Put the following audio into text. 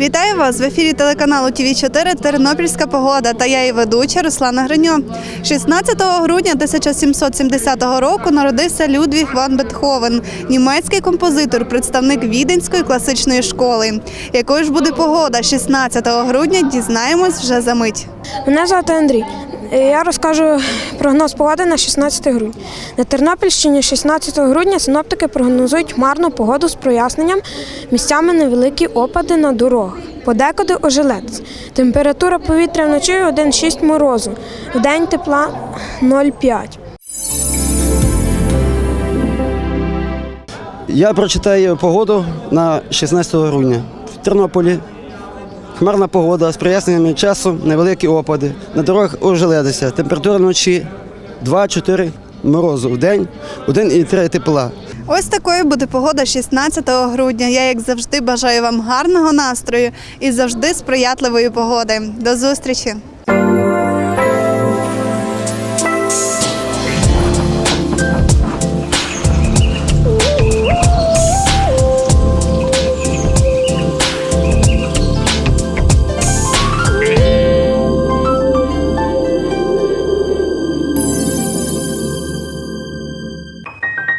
Вітаю вас в ефірі телеканалу ТВ 4 Тернопільська погода та я її ведуча Руслана Гриньо. 16 грудня 1770 року народився Людвіг ван Бетховен, німецький композитор, представник Віденської класичної школи. Якою ж буде погода 16 грудня, дізнаємось вже за мить. Мене звати Андрій. Е, Я розкажу прогноз погоди на 16 грудня. На Тернопільщині 16 грудня синоптики прогнозують хмарну погоду з проясненням, місцями невеликі опади на дорогах. Подекуди ожеледець. Температура повітря вночі 1,6 морозу, вдень тепла 0,5. Я прочитаю погоду на 16 грудня. В Тернополі хмарна погода з проясненнями часу, невеликі опади. На дорогах ожеледиться. Температура вночі 2-4 морозу. В день 1,3 тепла. Ось такою буде погода 16 грудня. Я, як завжди, бажаю вам гарного настрою і завжди сприятливої погоди. До зустрічі!